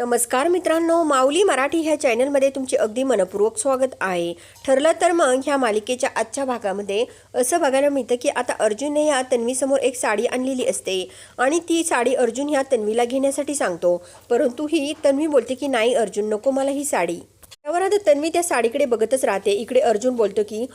नमस्कार मित्रांनो माऊली मराठी ह्या चॅनलमध्ये तुमचे अगदी मनपूर्वक स्वागत आहे. ठरलं तर मग ह्या मालिकेच्या आजच्या भागामध्ये असं बघायला मिळतं की आता अर्जुनने या तन्वीसमोर एक साडी आणलेली असते आणि ती साडी अर्जुन ह्या तन्वीला घेण्यासाठी सांगतो. परंतु ही तन्वी बोलते की नाही अर्जुन नको मला ही साडी. त्यावर आता तन्वी त्या साडीकडे बघतच राहते. इकडे अर्जुन बोलतो की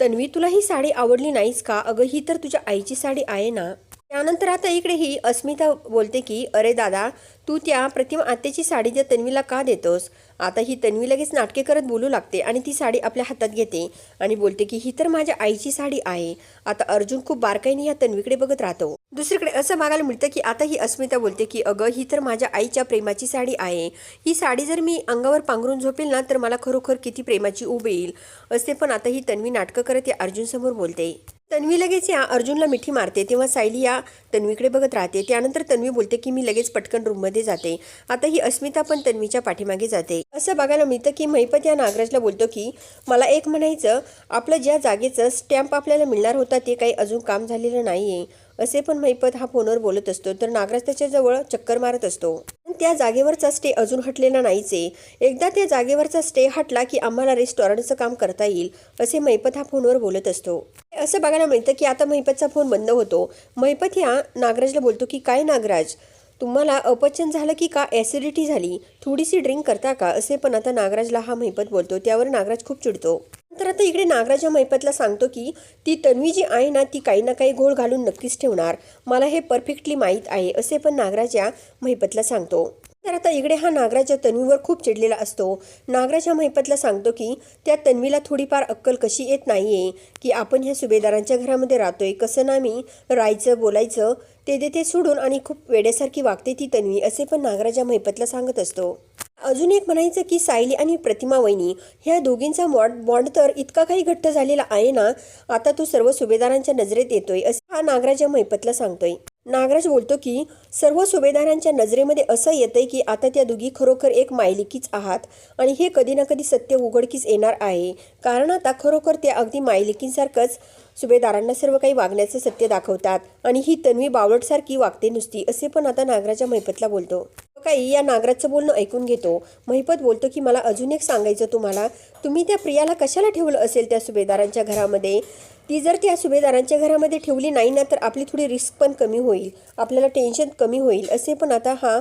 तन्वी तुला ही साडी आवडली नाहीस का? अगं ही तर तुझ्या आईची साडी आहे ना. त्यानंतर आता इकडे ही अस्मिता बोलते की अरे दादा तू त्या प्रतिमा आत्याची साडी त्या तन्वीला का देतोस? आता ही तन्वी लगेच नाटके करत बोलू लागते आणि ती साडी आपल्या हातात घेते आणि बोलते की ही तर माझ्या आईची साडी आहे. आता अर्जुन खूप बारकाईने या तन्वीकडे बघत राहतो. दुसरीकडे असं बघायला मिळतं की आता ही अस्मिता बोलते की अगं ही तर माझ्या आईच्या प्रेमाची साडी आहे. ही साडी जर मी अंगावर पांघरून झोपेल ना तर मला खरोखर किती प्रेमाची उब येईल. असते पण आता ही तन्वी नाटकं करत या अर्जुनसमोर बोलते. तन्वी लगेच या अर्जुनला मिठी मारते. तेव्हा सायली या तन्वीकडे बघत राहते. त्यानंतर तन्वी बोलते की मी लगेच पटकन रूममध्ये जाते. आता ही अस्मिता पण तन्वीच्या पाठीमागे जाते. असं बघायला मिळतं की महिपत या नागराजला बोलतो की मला एक म्हणायचं आपलं ज्या जागेचं स्टॅम्प आपल्याला मिळणार होता ते काही अजून काम झालेलं नाहीये. असे पण महिपत हा फोनवर बोलत असतो. तर नागराज त्याच्याजवळ चक्कर मारत असतो. पण त्या जागेवरचा स्टे अजून हटलेला नाहीच. आहे एकदा त्या जागेवरचा स्टे हटला की आम्हाला रेस्टॉरंटचं काम करता येईल असे महिपत हा फोनवर बोलत असतो. असं बघायला मिळतं की आता महिपतचा फोन बंद होतो. महिपत ह्या नागराजला बोलतो की काय नागराज? तुम्हाला अपचन झालं की का? ॲसिडिटी झाली? थोडीशी ड्रिंक करता का? असे पण आता नागराजला हा महिपत बोलतो. त्यावर नागराज खूप चिडतो. तर आता इकडे नागराज या महिपतला सांगतो की ती तन्वी जी आहे ना ती काही ना काही घोळ घालून नक्कीच ठेवणार. मला हे परफेक्टली माहीत आहे असे पण नागराज या महिपतला सांगतो. तर आता इकडे हा नागराच्या तन्वीवर खूप चिडलेला असतो. नागराज महिपतला सांगतो की त्या तन्वीला थोडीफार अक्कल कशी येत नाहीये की आपण ह्या सुभेदारांच्या घरामध्ये राहतोय. कसं ना मी राहायचं बोलायचं ते देते सोडून आणि खूप वेड्यासारखी वागते ती तन्वी असे पण नागराज महिपतला सांगत असतो. अजून एक म्हणायचं की सायली आणि प्रतिमा वहिनी ह्या दोघींचा बॉन्ड बॉन्ड तर इतका काही घट्ट झालेला आहे ना आता तो सर्व सुभेदारांच्या नजरेत येतोय असं हा नागराज महिपतला सांगतोय. नागराज बोलतो की सर्व सुभेदारांच्या नजरेमध्ये असं येतंय की आता त्या दोघी खरोखर एक मायलिकीच आहात आणि हे कधी ना कधी सत्य उघडकीस येणार आहे. कारण आता खरोखर त्या अगदी मायलिकींसारखंच सुभेदारांना सर्व काही वागण्याचं सत्य दाखवतात आणि ही तन्वी बावळटसारखी वागते नुसती असे पण आता नागराजा मैपतला बोलतो. काही या नागराजचं बोलणं ऐकून घेतो. महिपत बोलतो की मला अजून एक सांगायचं तुम्हाला. तुम्ही त्या प्रियाला कशाला ठेवलं असेल त्या सुभेदारांच्या घरामध्ये? ती जर त्या सुभेदारांच्या घरामध्ये ठेवली नाही ना तर आपली थोडी रिस्क पण कमी होईल. आपल्याला टेन्शन कमी होईल. असे पण आता हा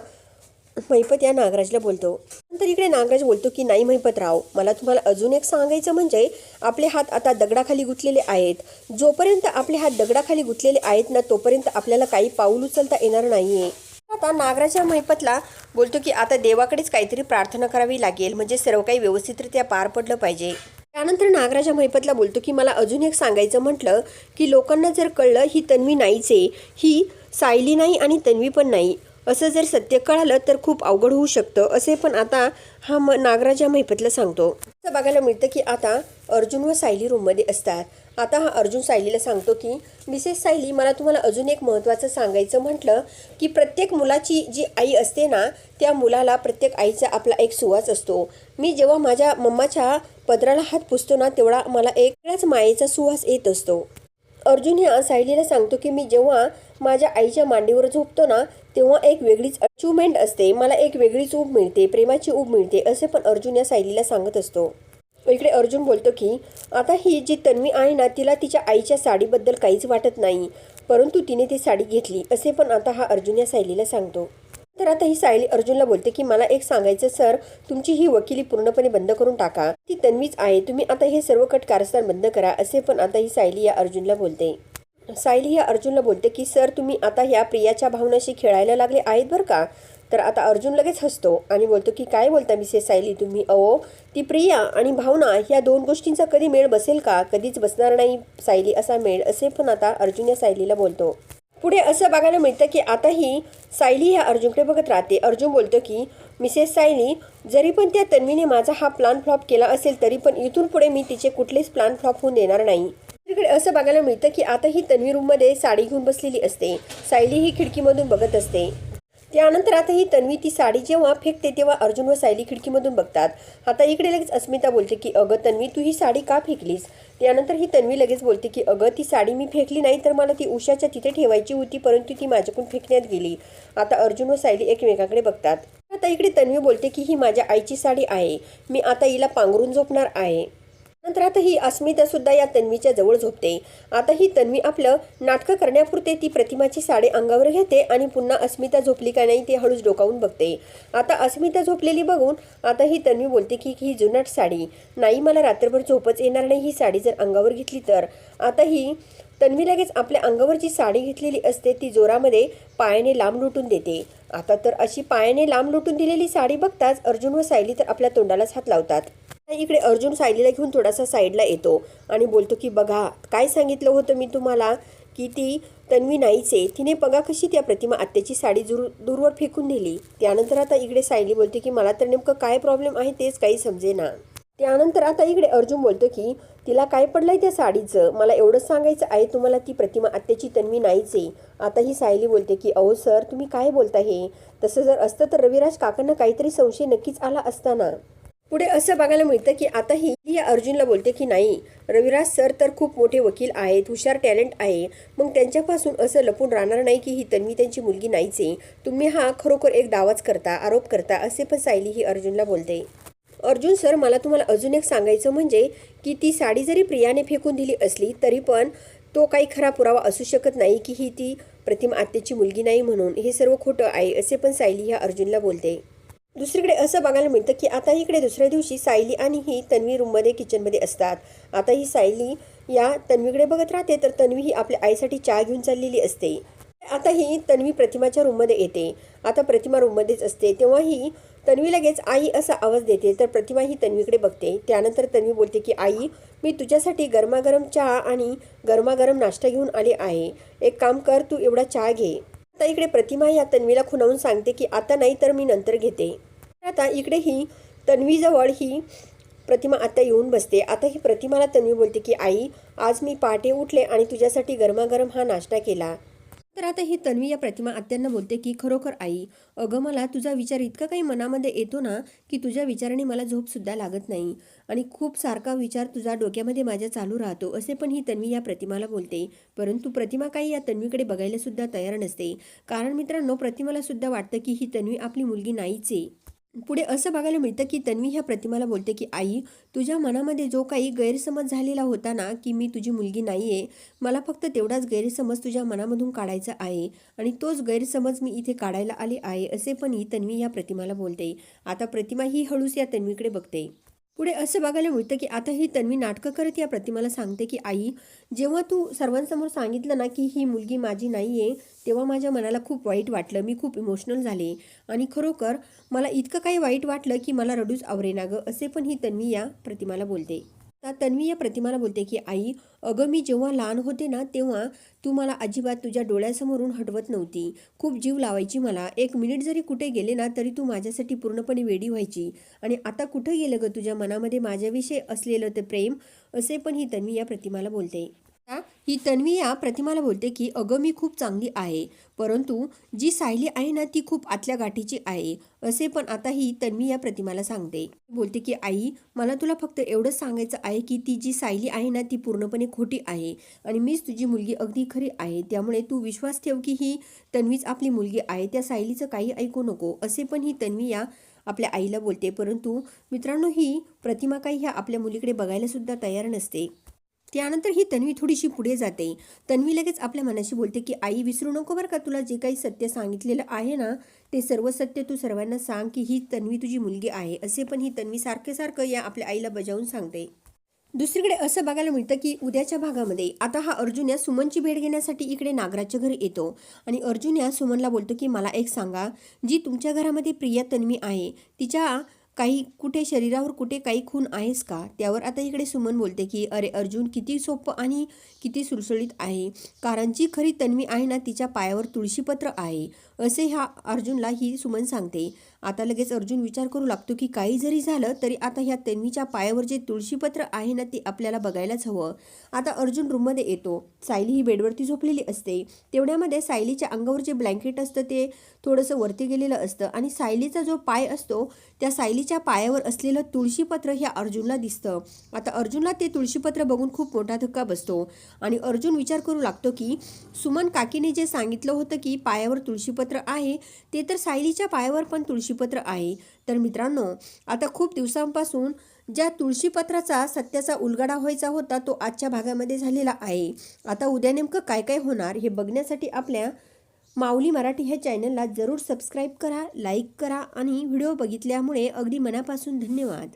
महिपत या नागराजला बोलतो. नंतर इकडे नागराज बोलतो की नाही महिपतराव मला तुम्हाला अजून एक सांगायचं म्हणजे आपले हात आता दगडाखाली गुंतलेले आहेत. जोपर्यंत आपले हात दगडाखाली गुंतलेले आहेत ना तोपर्यंत आपल्याला काही पाऊल उचलता येणार नाही आहे आता नागराजा महिपतला बोलतो की आता देवाकडेच काहीतरी प्रार्थना करावी लागेल. म्हणजे सर्व काही व्यवस्थितरित्या पार पडलं पाहिजे. त्यानंतर नागराजा महिपतला बोलतो की मला अजून एक सांगायचं म्हटलं की लोकांना जर कळलं ही तन्वी नाहीच आहे. ही सायली नाही आणि तन्वी पण नाही. असं जर सत्य कळालं तर खूप अवघड होऊ शकतं. असे पण आता हा म नागराजा महिपतला सांगतो. असं बघायला मिळतं की आता अर्जुन व सायली रूममध्ये असतात. आता हा अर्जुन सायलीला सांगतो की मिसेस सायली मला तुम्हाला अजून एक महत्त्वाचं सांगायचं म्हटलं की प्रत्येक मुलाची जी आई असते ना त्या मुलाला प्रत्येक आईचा आपला एक सुवास असतो. मी जेव्हा माझ्या मम्माच्या पदराला हात पुसतो ना तेवढा मला एकच मायेचा सुवास येत असतो. अर्जुन ह्या सायलीला सांगतो की मी जेव्हा माझ्या आईच्या मांडीवर झोपतो ना तेव्हा एक वेगळीच अचिव्हमेंट असते. मला एक वेगळीच ऊब मिळते प्रेमाची ऊब मिळते असे पण अर्जुन या सायलीला सांगत असतो. इकडे अर्जुन बोलतो की आता ही जी तन्वी आहे ना तिला तिच्या आईच्या साडीबद्दल काहीच वाटत नाही. परंतु तिने ती साडी घेतली असे पण आता हा अर्जुन या सायलीला सांगतो. तर आता ही सायली अर्जुनला बोलते की मला एक सांगायचं सर. तुमची ही वकिली पूर्णपणे बंद करून टाका. ती तन्वीच आहे. तुम्ही आता हे सर्व कट कारस्थान बंद करा असे पण आता ही सायली या अर्जुनला बोलते. सायली या अर्जुनला बोलते की सर तुम्ही आता ह्या प्रियाच्या भावनाशी खेळायला लागले आहेत बरं का? तर आता अर्जुन लगेच हसतो आणि बोलतो की काय बोलता मिसेस सायली तुम्ही? अहो ती प्रिया आणि भावना ह्या दोन गोष्टींचा कधी मेळ बसेल का? कधीच बसणार नाही सायली असा मेळ असे पण आता अर्जुन या सायलीला बोलतो. पुढे असं बघायला मिळतं की आताही सायली ह्या अर्जुनकडे बघत राहते. अर्जुन बोलतो की मिसेस सायली जरी पण त्या तन्वीने माझा हा प्लान फ्लॉप केला असेल तरी पण इथून पुढे मी तिचे कुठलेच प्लान फ्लॉप होऊन देणार नाही. तिकडे असं बघायला मिळतं की आता ही तन्वी रूममध्ये साडी घेऊन बसलेली असते. सायली ही खिडकीमधून बघत असते. त्यानंतर आता ही तन्वी ती साडी जेव्हा फेकते तेव्हा अर्जुन व सायली खिडकीमधून बघतात. आता इकडे लगेच अस्मिता बोलते की अगं तन्वी तू ही साडी का फेकलीस? त्यानंतर ही तन्वी लगेच बोलते की अगं ती साडी मी फेकली नाही तर मला ती उषाच्या तिथे ठेवायची होती परंतु ती माझ्याकडून फेकण्यात गेली. आता अर्जुन व सायली एकमेकाकडे बघतात. आता इकडे तन्वी बोलते की ही माझ्या आईची साडी आहे. मी आता हिला पांघरून झोपणार आहे. नंतर आता ही अस्मिता सुद्धा या तन्वीच्या जवळ झोपते. आता ही तन्वी आपलं नाटकं करण्यापुरते ती प्रतिमाची साडी अंगावर घेते आणि पुन्हा अस्मिता झोपली का नाही ते हळूच डोकावून बघते. आता अस्मिता झोपलेली बघून आता ही तन्वी बोलते की ही जुनाट साडी. नाही मला रात्रभर झोपच येणार नाही. ही साडी जर अंगावर घेतली तर. आता ही तन्वी लगेच आपल्या अंगावर जी साडी घेतलेली असते. ती जोरामध्ये पायाने लांब लुटून देते. आता तर अशी पायाने लांब लुटून दिलेली साडी बघताच अर्जुन व सायली तर आपल्या तोंडालाच हात लावतात. इकडे अर्जुन सायलीला घेऊन थोडासा साईडला येतो आणि बोलतो की बघा काय सांगितलं होतं मी तुम्हाला की ती तन्वी नाहीचे तिने बघा कशी त्या प्रतिमा आत्याची साडी दूर दूरवर फेकून दिली. त्यानंतर आता इकडे सायली बोलते की मला तर नेमकं काय प्रॉब्लेम आहे तेच काही समजेना. त्यानंतर आता इकडे अर्जुन बोलतो की तिला काय पडलंय त्या साडीचं? मला एवढंच सांगायचं आहे तुम्हाला ती प्रतिमा आत्याची तन्वी नाहीच आहे आता ही सायली बोलते की अहो सर तुम्ही काय बोलता हे? तसं जर असतं तर रविराज काकांना काहीतरी संशय नक्कीच आला असताना. पुढे असं बघायला मिळतं की आता ही या अर्जुनला बोलते की नाही रविराज सर तर खूप मोठे वकील आहेत हुशार टॅलेंट आहे मग त्यांच्यापासून असं लपून राहणार नाही की ही तन्वी त्यांची मुलगी नाहीच आहे. तुम्ही हा खरोखर एक दावाच करता आरोप करता असे पण सायली ही अर्जुनला बोलते. अर्जुन सर मला तुम्हाला अजून एक सांगायचं म्हणजे की ती साडी जरी प्रियाने फेकून दिली असली तरी पण तो काही खरा पुरावा असू शकत नाही की ही ती प्रतिमा आत्याची मुलगी नाही म्हणून. हे सर्व खोटं आहे असे पण सायली ह्या अर्जुनला बोलते. दुसरीकडे असं बघायला मिळतं की आता इकडे दुसऱ्या दिवशी सायली आणि ही तन्वी रूममध्ये किचनमध्ये असतात. आता ही सायली या तन्वीकडे बघत राहते तर तन्वी ही आपल्या आईसाठी चहा घेऊन चाललेली असते. आता ही तन्वी प्रतिमाच्या रूममध्ये येते. आता प्रतिमा रूममध्येच असते. तेव्हा ही तन्वी लगेच आई असा आवाज देते तर प्रतिमा ही तन्वीकडे बघते. त्यानंतर तन्वी बोलते की आई मी तुझ्यासाठी गरमागरम चहा आणि गरमागरम नाश्ता घेऊन आले आहे. एक काम कर तू एवढा चहा घे. आता इकडे प्रतिमा या तन्वीला खुणावून सांगते की आता नाही तर मी नंतर घेते. आता इकडे ही तन्वीजवळ ही प्रतिमा आता येऊन बसते. आता ही प्रतिमाला तन्वी बोलते की आई आज मी पहाटे उठले आणि तुझ्यासाठी गरमागरम हा नाश्ता केला. तर आता ही तन्वी या प्रतिमा आत्यांना बोलते की खरोखर आई अगं मला तुझा विचार इतका काही मनामध्ये येतो ना की तुझ्या विचाराने मला झोपसुद्धा लागत नाही. आणि खूप सारखा विचार तुझा डोक्यामध्ये माझ्या चालू राहतो असे पण ही तन्वी या प्रतिमाला बोलते. परंतु प्रतिमा काही या तन्वीकडे बघायलासुद्धा तयार नसते. कारण मित्रांनो प्रतिमालासुद्धा वाटतं की ही तन्वी आपली मुलगी नाहीच आहे. पुढे असं बघायला मिळतं की तन्वी ह्या प्रतिमाला बोलते की आई तुझ्या मनामध्ये जो काही गैरसमज झालेला होता ना की मी तुझी मुलगी नाही आहे मला फक्त तेवढाच गैरसमज तुझ्या मनामधून काढायचा आहे आणि तोच गैरसमज मी इथे काढायला आले आहे असे पण ही तन्वी ह्या प्रतिमाला बोलते. आता प्रतिमा ही हळूच या तन्वीकडे बघते. पुढे असं बघायला मिळतं की आता ही तन्वी नाटकं करत या प्रतिमाला सांगते की आई जेव्हा तू सर्वांसमोर सांगितलं ना की ही मुलगी माझी नाही आहे तेव्हा माझ्या मनाला खूप वाईट वाटलं. मी खूप इमोशनल झाले. आणि खरोखर मला इतकं काही वाईट वाटलं की मला रडूच आवरेना गं असे पण ही तन्वी या प्रतिमाला बोलते. आता तन्वी या प्रतिमाला बोलते की आई अगं मी जेव्हा लहान होते ना तेव्हा तू मला अजिबात तुझ्या डोळ्यासमोरून हटवत नव्हती. खूप जीव लावायची मला. एक मिनिट जरी कुठे गेले ना तरी तू माझ्यासाठी पूर्णपणे वेडी व्हायची. आणि आता कुठं गेलं गं तुझ्या मनामध्ये माझ्याविषयी असलेलं ते प्रेम? असे पण ही तन्वी या प्रतिमाला बोलते. ही तन्वी या प्रतिमाला बोलते की अगं मी खूप चांगली आहे परंतु जी सायली आहे ना ती खूप आतल्या गाठीची आहे असे पण आता ही तन्वी या प्रतिमाला सांगते. बोलते की आई मला तुला फक्त एवढंच सांगायचं आहे की ती जी सायली आहे ना ती पूर्णपणे खोटी आहे आणि मीच तुझी मुलगी अगदी खरी आहे त्यामुळे तू विश्वास ठेव की ही तन्वीच आपली मुलगी आहे त्या सायलीचं काही ऐकू नको असे पण ही तन्वी या आपल्या आईला बोलते. परंतु मित्रांनो ही प्रतिमा काही ह्या आपल्या मुलीकडे बघायला सुद्धा तयार नसते. त्यानंतर ही तन्वी थोडीशी पुढे जाते. तन्वी लगेच आपल्या मनाशी बोलते की आई विसरू नको बरं का तुला जे काही सत्य सांगितलेलं आहे ना ते सर्व सत्य तू सर्वांना सांग की ही तन्वी तुझी मुलगी आहे. असे पण ही तन्वी सारखे सारखं या आपल्या आईला बजावून सांगते. दुसरीकडे असं बघायला मिळतं की उद्याच्या भागामध्ये आता हा अर्जुन या सुमनची भेट घेण्यासाठी इकडे नागराजच्या घरी येतो. आणि अर्जुन या सुमनला बोलतो की मला एक सांगा जी तुमच्या घरामध्ये प्रिया तन्वी आहे तिच्या काही कुठे शरीरावर कुठे काही खून आहेस का? त्यावर आता इकडे सुमन बोलते की अरे अर्जुन किती सोपं आणि किती सुलसुलीत आहे. कारण जी खरी तन्वी आहे ना तिच्या पायावर तुळशीपत्र आहे. असे ह्या अर्जुनला ही सुमन सांगते. आता लगेच अर्जुन विचार करू लागतो की काही जरी झालं तरी आता ह्या तन्वीच्या पायावर जे तुळशीपत्र आहे ना ते आपल्याला बघायलाच हवं. आता अर्जुन रूममध्ये येतो. सायली ही बेडवरती झोपलेली असते. तेवढ्यामध्ये सायलीच्या अंगावर जे ब्लँकेट असतं ते थोडंसं वरती गेलेलं असतं आणि सायलीचा जो पाय असतो त्या सायली सायलीच्या पायावर असलेलं तुळशीपत्र ह्या अर्जुनला दिसतं. आता अर्जुनला ते तुळशीपत्र बघून खूप मोठा धक्का बसतो. आणि अर्जुन विचार करू लागतो की सुमन काकीने जे सांगितलं होतं की पायावर तुळशीपत्र आहे ते तर सायलीच्या पायावर पण तुळशीपत्र आहे. तर मित्रांनो आता खूप दिवसांपासून ज्या तुळशीपत्राचा सत्याचा उलगडा व्हायचा होता तो आजच्या भागामध्ये झालेला आहे. आता उद्या नेमकं काय काय होणार हे बघण्यासाठी आपल्या माऊली मराठी ह्या चॅनलला जरूर सबस्क्राईब करा लाईक करा आणि व्हिडिओ बघितल्यामुळे अगदी मनापासून धन्यवाद.